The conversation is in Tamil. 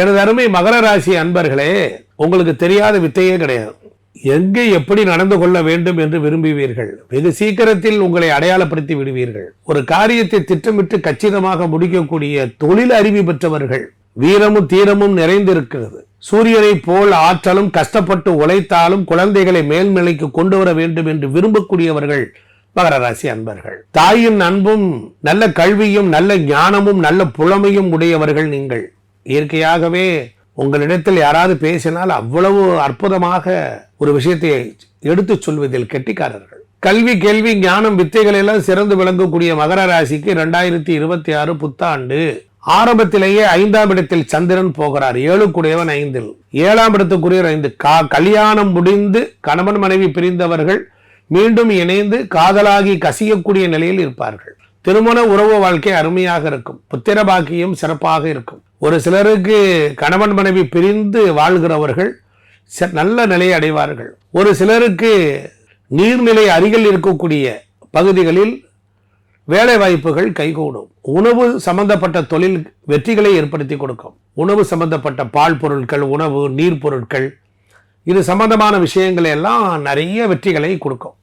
எனது அருமை மகர ராசி அன்பர்களே உங்களுக்கு தெரியாத வித்தையே கிடையாது. எங்கே எப்படி நடந்து கொள்ள வேண்டும் என்று விரும்புவீர்கள்? வெகு சீக்கிரத்தில் உங்களை அடையாளப்படுத்தி விடுவீர்கள். ஒரு காரியத்தை திட்டமிட்டு கச்சிதமாக முடிக்கக்கூடிய தொழில் அறிவு பெற்றவர்கள் வீரமும் தீரமும் நிறைந்திருக்கிறது. சூரியனை போல் ஆற்றலும் கஷ்டப்பட்டு உழைத்தாலும் குழந்தைகளை மேல்நிலைக்கு கொண்டு வர வேண்டும் என்று விரும்பக்கூடியவர்கள் மகர ராசி அன்பர்கள். தாயின் அன்பும் நல்ல கல்வியும் நல்ல ஞானமும் நல்ல புலமையும் உடையவர்கள் நீங்கள். இயற்கையாகவே உங்களிடத்தில் யாராவது பேசினால் அவ்வளவு அற்புதமாக ஒரு விஷயத்தை எடுத்துச் சொல்வதில் கெட்டிக்காரர்கள். கல்வி கேள்வி ஞானம் வித்தைகள் எல்லாம் சிறந்து விளங்கக்கூடிய மகர ராசிக்கு இரண்டாயிரத்தி இருபத்தி ஆறு புத்தாண்டு. ஆரம்பத்திலேயே ஐந்தாம் இடத்தில் சந்திரன் போகிறார். ஏழுக்குடையவன் ஐந்தில். ஏழாம் இடத்துக்குரியவர் ஐந்து. கா கல்யாணம் முடிந்து கணவன் மனைவி பிரிந்தவர்கள் மீண்டும் இணைந்து காதலாகி கசியக்கூடிய நிலையில் இருப்பார்கள். திருமண உறவு வாழ்க்கை அருமையாக இருக்கும். புத்திர பாக்கியம் சிறப்பாக இருக்கும். ஒரு சிலருக்கு கணவன் மனைவி பிரிந்து வாழ்கிறவர்கள் ச- நல்ல நிலையை அடைவார்கள். ஒரு சிலருக்கு நீர்நிலை அருகில் இருக்கக்கூடிய பகுதிகளில் வேலை வாய்ப்புகள் கைகூடும். உணவு சம்பந்தப்பட்ட தொழில் வெற்றிகளை ஏற்படுத்தி கொடுக்கும். உணவு சம்பந்தப்பட்ட பால் பொருட்கள் உணவு நீர் பொருட்கள் இது சம்பந்தமான விஷயங்களை எல்லாம் நிறைய வெற்றிகளை கொடுக்கும்.